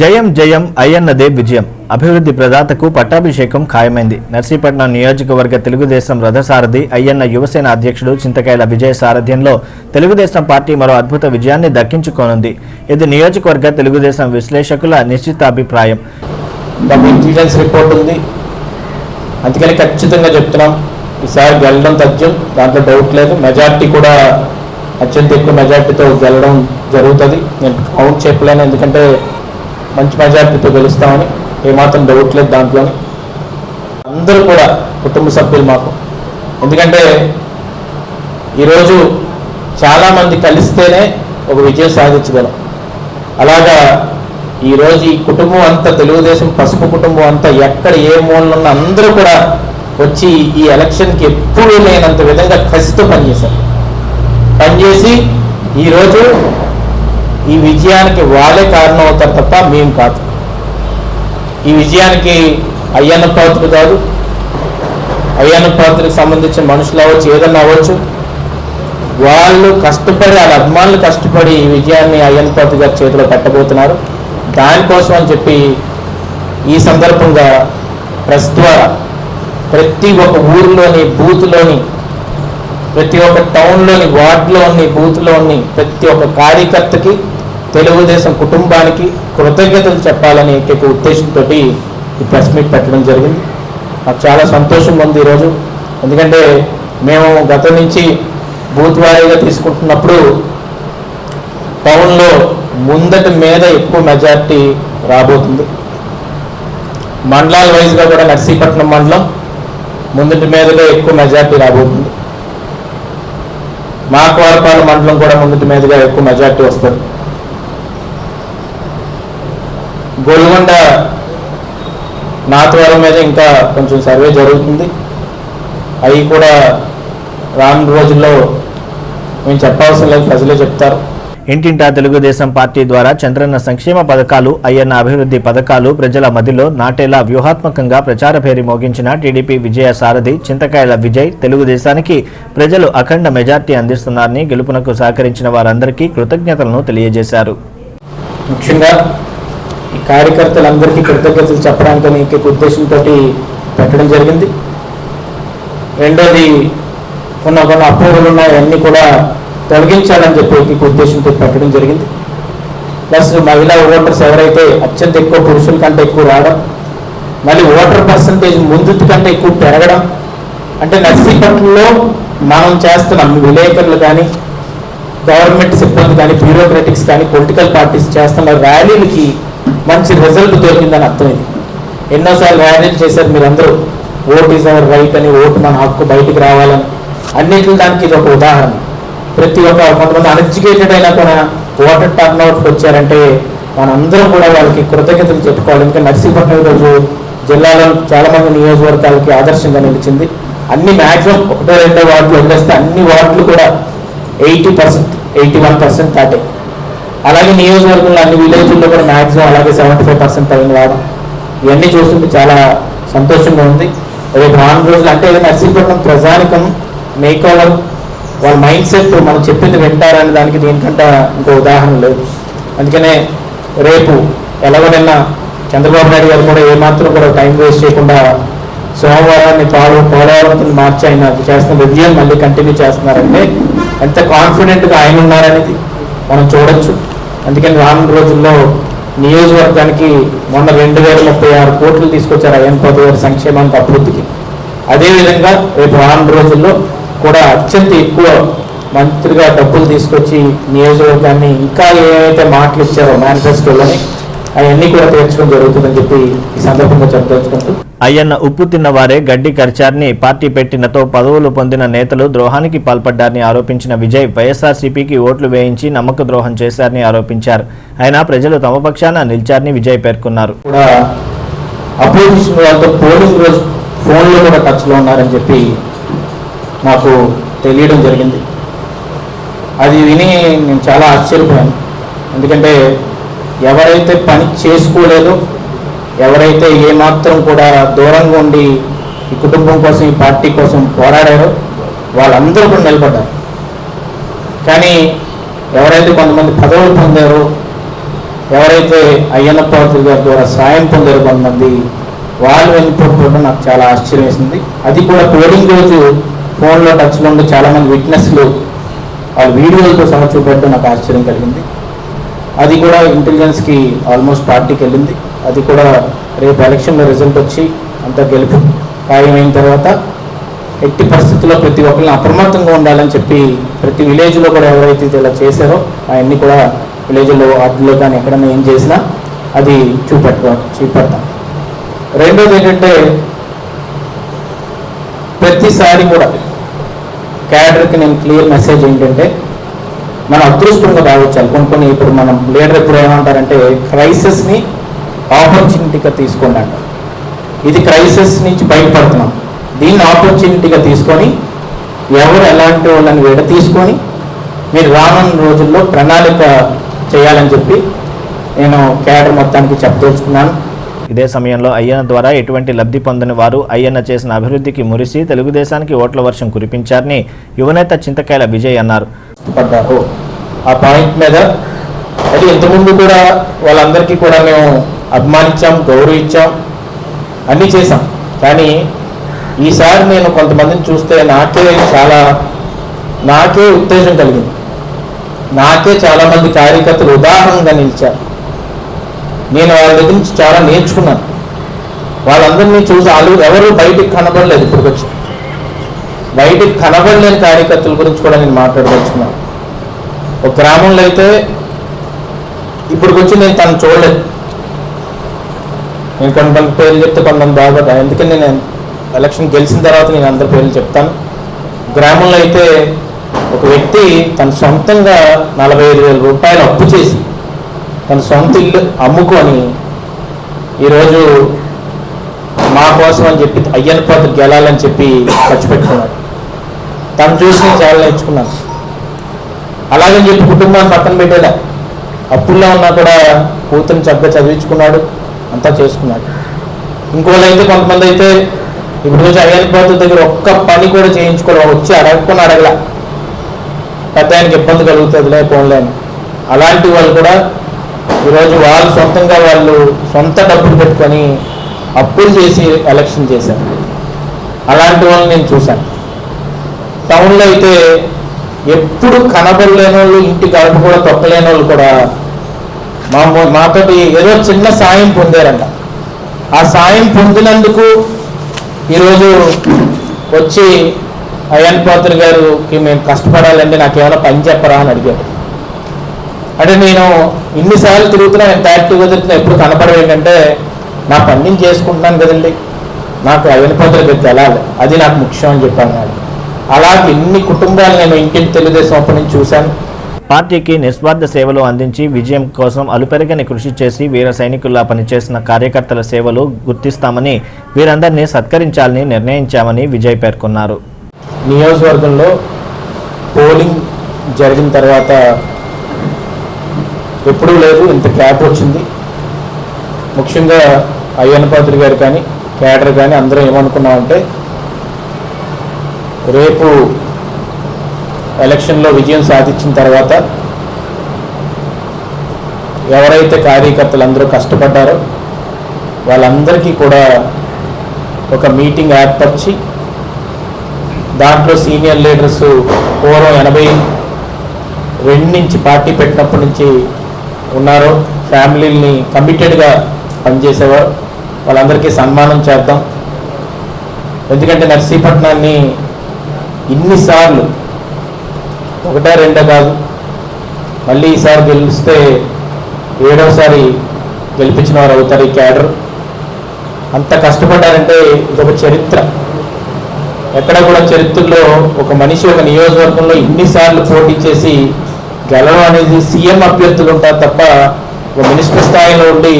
జయం జయం అయ్యన్నదే విజయం. అభివృద్ధి ప్రదాతకు పట్టాభిషేకం ఖాయమైంది. నర్సీపట్నం నియోజకవర్గ తెలుగుదేశం రథసారథి అయ్యన్న యువసేన అధ్యక్షుడు చింతకాయల విజయ సారథ్యంలో తెలుగుదేశం పార్టీ మరో అద్భుత విజయాన్ని దక్కించుకోనుంది. ఇది నియోజకవర్గ తెలుగుదేశం విశ్లేషకుల నిశ్చితాభిప్రాయం ఇంటెలిజెన్స్ రిపోర్ట్ ఉంది. అందుకని ఖచ్చితంగా చెప్తున్నాం. ఈసారి గెలడం తథ్యం దాంట్లో డౌట్ లేదు. మెజార్టీ కూడా అత్యంత ఎక్కువ మెజార్టీతో గెలడం జరుగుతుంది. నేను కౌంట్ చెప్పలేను. ఎందుకంటే మంచి మెజార్టీతో గెలుస్తామని ఏమాత్రం డౌట్ లేదు దాంట్లోని. అందరూ కూడా కుటుంబ సభ్యులు మాకు. ఎందుకంటే ఈరోజు చాలామంది కలిస్తేనే ఒక విజయం సాధించగలం. అలాగా ఈరోజు ఈ కుటుంబం అంతా తెలుగుదేశం పసుపు కుటుంబం అంతా ఎక్కడ ఏ మూలన అందరూ కూడా వచ్చి ఈ ఎలక్షన్కి ఎప్పుడూ లేనంత విధంగా కసితో పనిచేశారు. పనిచేసి ఈరోజు ఈ విజయానికి వాళ్ళే కారణం అవుతారు తప్ప మేము కాదు. ఈ విజయానికి అయ్యన్న పాత్ర కాదు. అయ్యన్న పాత్రకు సంబంధించిన మనుషులు అవ్వచ్చు ఏదన్నా అవ్వచ్చు. వాళ్ళు కష్టపడి వాళ్ళ అభిమానులు కష్టపడి ఈ విజయాన్ని అయ్యన్న పాత్ర గారి చేతిలో పెట్టబోతున్నారు. దానికోసం అని చెప్పి ఈ సందర్భంగా ప్రెస్ ద్వారా ప్రతి ఒక్క ఊరిలోని బూత్లోని ప్రతి ఒక్క టౌన్లోని వార్డులోని బూత్లోని ప్రతి ఒక్క కార్యకర్తకి తెలుగుదేశం కుటుంబానికి కృతజ్ఞతలు చెప్పాలని ఒక ఉద్దేశంతో ఈ ప్రెస్ మీట్ పెట్టడం జరిగింది. నాకు చాలా సంతోషంగా ఉంది ఈరోజు. ఎందుకంటే మేము గతం నుంచి బూత్ వారీగా తీసుకుంటున్నప్పుడు టౌన్లో ముందటి మీద ఎక్కువ మెజారిటీ రాబోతుంది. మండలాల వైజ్గా కూడా నర్సీపట్నం మండలం ముందటి మీదుగా ఎక్కువ మెజారిటీ రాబోతుంది. మా కోరపాల మండలం కూడా ముందటి మీదుగా ఎక్కువ మెజారిటీ వస్తుంది. గోల్కొండ నాతవరం మీద ఇంకా కొంచెం సర్వే జరుగుతుంది. అవి కూడా రాను రోజుల్లో మేము చెప్పవలసిన లేదు ప్రజలే చెప్తారు. ఇంటింటా తెలుగుదేశం పార్టీ ద్వారా చంద్రన్న సంక్షేమ పథకాలు అయ్యన్న అభివృద్ధి పథకాలు ప్రజల మదిలో నాటేలా వ్యూహాత్మకంగా ప్రచార పేరి మోగించిన టీడీపీ విజయ సారథి చింతకాయల విజయ్ తెలుగుదేశానికి ప్రజలు అఖండ మెజార్టీ అందిస్తున్నారని గెలుపునకు సహకరించిన వారందరికీ కృతజ్ఞతలను తెలియజేశారు. ముఖ్యంగా కార్యకర్తలందరికీ కృతజ్ఞతలు చెప్పడానికని ఒక ఉద్దేశంతో పెట్టడం జరిగింది. రెండోది ఉన్న కొన్ని అపోహలు ఉన్నాయి అన్నీ కూడా తొలగించాలని చెప్పి ఒక ఉద్దేశంతో పెట్టడం జరిగింది. ప్లస్ మహిళా ఓటర్స్ ఎవరైతే అత్యంత ఎక్కువ పురుషుల కంటే ఎక్కువ రావడం మళ్ళీ ఓటర్ పర్సంటేజ్ ముందు కంటే ఎక్కువ పెరగడం అంటే నర్సీపట్నంలో మనం చేస్తున్నాం విలేకరులు కానీ గవర్నమెంట్ సిబ్బంది కానీ బ్యూరోక్రటిక్స్ కానీ పొలిటికల్ పార్టీస్ చేస్తున్న ర్యాలీలకి మంచి రిజల్ట్ దొరికిందని అర్థమైంది. ఎన్నోసార్లు ర్యాలీలు చేశారు మీరందరూ. ఓట్ ఈజ్ అవర్ రైట్ అని ఓటు మన హక్కు బయటికి రావాలని. అన్నింటి దానికి ఇది ఒక ఉదాహరణ. ప్రతి ఒక్క కొంతమంది అన్ఎడ్యుకేటెడ్ అయినా కూడా ఓటర్ టర్న్ అవుట్కి వచ్చారంటే మనందరం కూడా వాళ్ళకి కృతజ్ఞతలు చెప్పుకోవాలి. ఇంకా నర్సీపట్నం ఈరోజు జిల్లాలో చాలామంది నియోజకవర్గాలకి ఆదర్శంగా నిలిచింది. అన్ని మ్యాక్సిమం ఒకటో రెండో వార్డులు వదిలేస్తే అన్ని వార్డులు కూడా eighty percent eighty one percent దాటే. అలాగే నియోజకవర్గంలో అన్ని విలేజ్ల్లో కూడా మ్యాక్సిమం అలాగే సెవెంటీ ఫైవ్ పర్సెంట్ పైన రావడం ఇవన్నీ చూస్తుంటే చాలా సంతోషంగా ఉంది. రేపు నాలుగు రోజులు అంటే నర్సీపట్నం ప్రజానికం మేకోవర్ వాళ్ళ మైండ్ సెట్ మనం చెప్పింది వింటారనే దానికి దీనికంటే ఇంకో ఉదాహరణ లేదు. అందుకనే రేపు ఎలాగోనైనా చంద్రబాబు నాయుడు గారు కూడా ఏమాత్రం కూడా టైం వేస్ట్ చేయకుండా సోమవారాన్ని పాలు పోలవరం మార్చి ఆయన చేస్తున్న విజయం మళ్ళీ కంటిన్యూ చేస్తున్నారంటే ఎంత కాన్ఫిడెంట్గా ఆయన ఉన్నారనేది మనం చూడొచ్చు. అందుకని రానున్న రోజుల్లో నియోజకవర్గానికి మొన్న రెండు వేల ముప్పై ఆరు కోట్లు తీసుకొచ్చారు అయ్యన్ పది గారి సంక్షేమానికి అభివృద్ధికి. అదేవిధంగా రేపు రానున్న రోజుల్లో కూడా అత్యంత ఎక్కువ మంత్రిగా డబ్బులు తీసుకొచ్చి నియోజకవర్గాన్ని ఇంకా ఏవైతే మాటలు ఇచ్చారో మేనిఫెస్టోలోని అవన్నీ కూడా తీర్చడం జరుగుతుందని చెప్పి ఈ సందర్భంగా చెప్పదలుచుకుంటూ. అయ్యన్న ఉప్పు తిన్నవారే గడ్డి కరిచారని పార్టీ పెట్టినతో పదవులు పొందిన నేతలు ద్రోహానికి పాల్పడ్డారని ఆరోపించిన విజయ్ వైఎస్ఆర్సీపీకి ఓట్లు వేయించి నమ్మక ద్రోహం చేశారని ఆరోపించారు. అయినా ప్రజలు తమ పక్షాన నిలిచారని విజయ్ పేర్కొన్నారు. కూడా అపోజిషన్ వాళ్ళతో పోలింగ్ రోజు ఫోన్లో కూడా టచ్లో ఉన్నారని చెప్పి నాకు తెలియడం జరిగింది. అది విని నేను చాలా ఆశ్చర్యపోయాను. ఎందుకంటే ఎవరైతే పని చేసుకోలేదో ఎవరైతే ఏమాత్రం కూడా దూరంగా ఉండి ఈ కుటుంబం కోసం ఈ పార్టీ కోసం పోరాడారో వాళ్ళందరూ కూడా నిలబడ్డారు. కానీ ఎవరైతే కొంతమంది పదవులు పొందారో ఎవరైతే అయ్యన్న పాత్ర గారి ద్వారా సాయం పొందారో కొంతమంది వాళ్ళు వెళ్ళిపోవడం నాకు చాలా ఆశ్చర్యం వేసింది. అది కూడా పోలింగ్ రోజు ఫోన్లో టచ్లో ఉండే చాలామంది విట్నెస్లు వాళ్ళ వీడియోలతో సహా చూపెట్టడం నాకు ఆశ్చర్యం కలిగింది. అది కూడా ఇంటెలిజెన్స్కి ఆల్మోస్ట్ పార్టీకి వెళ్ళింది. అది కూడా రేపు ఎలక్షన్లో రిజల్ట్ వచ్చి అంతా గెలుపు ఖాయమైన తర్వాత ఎట్టి పరిస్థితుల్లో ప్రతి ఒక్కరిని అప్రమత్తంగా ఉండాలని చెప్పి ప్రతి విలేజ్లో కూడా ఎవరైతే ఇలా చేశారో అవన్నీ కూడా విలేజ్లో వాటిలో కానీ ఎక్కడైనా ఏం చేసినా అది చూపెట్ట చూపెడతాం. రెండోది ఏంటంటే ప్రతిసారి కూడా క్యాడర్కి నేను క్లియర్ మెసేజ్ ఏంటంటే మన అదృష్టంగా భావించాలి. కొన్ని కొన్ని ఇప్పుడు మనం లీడర్ ఇప్పుడు ఏమంటారంటే క్రైసిస్ని ఆపర్చునిటీగా తీసుకోండి అంట ఇది క్రైసిస్ నుంచి బయటపడుతున్నాం. దీన్ని ఆపర్చునిటీగా తీసుకొని ఎవరు ఎలాంటి వాళ్ళని విడ తీసుకొని మీరు రానున్న రోజుల్లో ప్రణాళిక చేయాలని చెప్పి నేను క్యాడర్ మొత్తానికి చెప్పదలుచుకున్నాను. ఇదే సమయంలో అయ్యన్న ద్వారా ఎటువంటి లబ్ధి పొందని వారు అయ్యన్న చేసిన అభివృద్ధికి మురిసి తెలుగుదేశానికి ఓట్ల వర్షం కురిపించారని యువనేత చింతకాయల విజయ్ అన్నారు. పడ్డారు. ఆ పాయింట్ మీద అది ఇంతకుముందు కూడా వాళ్ళందరికీ కూడా మేము అభిమానించాం గౌరవించాం అన్నీ చేశాం. కానీ ఈసారి నేను కొంతమందిని చూస్తే నాకే చాలా నాకే ఉత్తేజం కలిగింది. నాకే చాలామంది కార్యకర్తలు ఉదాహరణగా నిలిచారు. నేను వాళ్ళ దగ్గర నుంచి చాలా నేర్చుకున్నాను. వాళ్ళందరినీ చూసి వాళ్ళు ఎవరు బయటికి కనబడలేదు ఇప్పటికొచ్చి. బయటికి కనబడలేని కార్యకర్తల గురించి కూడా నేను మాట్లాడదలుచుకున్నాను ఒక గ్రామంలో అయితే ఇప్పుడు వచ్చి నేను తను చూడలేదు. నేను కొంతమంది పేర్లు చెప్తే కొంతమంది బాగుపడ్డా ఎందుకని నేను ఎలక్షన్ గెలిచిన తర్వాత నేను అందరి పేర్లు చెప్తాను. గ్రామంలో అయితే ఒక వ్యక్తి తన సొంతంగా నలభై ఐదు వేల రూపాయలు అప్పు చేసి తన సొంత ఇల్లు అమ్ముకొని ఈరోజు మా కోసం అని చెప్పి అయ్యన్న పాత్ర గెలాలని చెప్పి ఖర్చు పెట్టుకున్నాడు. తను చూసి నేను చాలా నేర్చుకున్నాను. అలాగని చెప్పి కుటుంబాన్ని పక్కన పెట్టేలా అప్పుల్లో ఉన్నా కూడా కూతురిని చక్కగా చదివించుకున్నాడు అంతా చేసుకున్నాడు. ఇంకోళ్ళు అయితే కొంతమంది అయితే ఇప్పుడు రోజు అయ్యన్న పాత్ర దగ్గర ఒక్క పని కూడా చేయించుకోవడం వచ్చి అడగకుండా అడగల. పెద్ద ఆయనకి ఇబ్బంది కలుగుతుందిలే పోన్లే అని. అలాంటి వాళ్ళు కూడా ఈరోజు వాళ్ళు సొంతంగా వాళ్ళు సొంత డబ్బులు పెట్టుకొని అప్పులు చేసి ఎలక్షన్ చేశారు. అలాంటి వాళ్ళని నేను చూశాను. టౌన్లో అయితే ఎప్పుడు కనబడలేని వాళ్ళు ఇంటి గడప కూడా తొక్కలేని వాళ్ళు కూడా మా మాతోటి ఏదో చిన్న సాయం పొందారంట. ఆ సాయం పొందినందుకు ఈరోజు వచ్చి అయ్యన్ పాత్ర గారికి మేము కష్టపడాలంటే నాకు ఏమైనా పని చెప్పరా అని అడిగాడు అంటే నేను ఇన్నిసార్లు తిరుగుతున్నా ఎంత యాక్టివ్గా తిరుగుతున్నా ఎప్పుడు కనపడవు ఏంటంటే నా పని నేను చేసుకుంటున్నాను కదండి. నాకు అయ్యన్ పాత్ర దగ్గరికి వెళ్ళాలి. అది నాకు ముఖ్యం అని చెప్పాను. అన్నాడు అలాగే ఎన్ని కుటుంబాలు నేను ఇంటింటి తెలుగుదేశం అప్పటి నుంచి చూశాను. పార్టీకి నిస్వార్థ సేవలు అందించి విజయం కోసం అలుపెరగని కృషి చేసి వీర సైనికుల్లా పనిచేసిన కార్యకర్తల సేవలు గుర్తిస్తామని వీరందరినీ సత్కరించాలని నిర్ణయించామని విజయ్ పేర్కొన్నారు. నియోజకవర్గంలో పోలింగ్ జరిగిన తర్వాత ఎప్పుడూ లేదు ఇంత గ్యాప్ వచ్చింది. ముఖ్యంగా అయ్యన్న పాత్రి గారు కానీ కేడర్ కానీ అందరం ఏమనుకున్నామంటే రేపు ఎలక్షన్లో విజయం సాధించిన తర్వాత ఎవరైతే కార్యకర్తలు అందరూ కష్టపడ్డారో వాళ్ళందరికీ కూడా ఒక మీటింగ్ ఏర్పరిచి దాంట్లో సీనియర్ లీడర్స్ పూర్వం ఎనభై రెండు నుంచి పార్టీ పెట్టినప్పటి నుంచి ఉన్నారో. ఫ్యామిలీని కమిటెడ్గా పనిచేసేవారు. వాళ్ళందరికీ సన్మానం చేద్దాం. ఎందుకంటే నర్సీపట్నాన్ని ఇన్నిసార్లు? ఒకటే రెండో కాదు. మళ్ళీ ఈసారి గెలిస్తే ఏడవసారి గెలిపించిన వారు అవుతారు ఈ క్యాడర్. అంత కష్టపడ్డారంటే ఇదొక చరిత్ర. ఎక్కడ కూడా చరిత్రలో ఒక మనిషి ఒక నియోజకవర్గంలో ఇన్నిసార్లు పోటీ చేసి గెలవడం అనేది సీఎం అభ్యర్థులు ఉంటారు తప్ప ఒక మినిస్టర్ స్థాయిలో ఉండి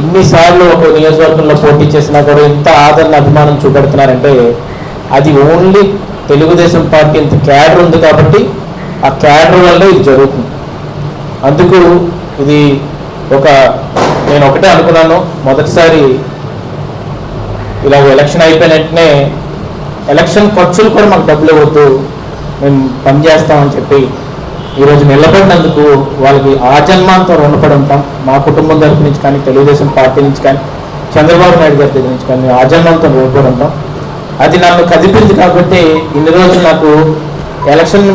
ఇన్నిసార్లు ఒక నియోజకవర్గంలో పోటీ చేసినా కూడా ఎంత ఆదరణ అభిమానం చూపెడుతున్నారంటే అది ఓన్లీ తెలుగుదేశం పార్టీ ఇంత క్యాడర్ ఉంది కాబట్టి ఆ క్యాడర్ వల్ల ఇది జరుగుతుంది. అందుకు ఇది ఒక నేను ఒకటే అనుకున్నాను. మొదటిసారి ఇలా ఎలక్షన్ అయిపోయిన వెంటనే ఎలక్షన్ ఖర్చులు కూడా మాకు డబ్బులు ఇవ్వద్దు మేము పని చేస్తామని చెప్పి ఈరోజు నిలబడినందుకు వాళ్ళకి ఆ జన్మాంతం రుణపడి ఉంటాం. మా కుటుంబం తరపు నుంచి కానీ తెలుగుదేశం పార్టీ నుంచి కానీ చంద్రబాబు నాయుడు గారి దగ్గర నుంచి కానీ ఆ జన్మాంతం రుణపడి ఉంటాం. అది నన్ను కదిపింది కాబట్టి ఇన్ని రోజులు నాకు ఎలక్షన్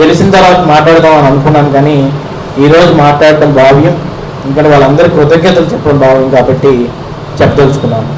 గెలిచిన తర్వాత మాట్లాడదాం అని అనుకున్నాను కానీ ఈరోజు మాట్లాడటం భావ్యం. ఇంకా వాళ్ళందరికీ కృతజ్ఞతలు చెప్పడం భావ్యం కాబట్టి చెప్పదలుచుకున్నాను.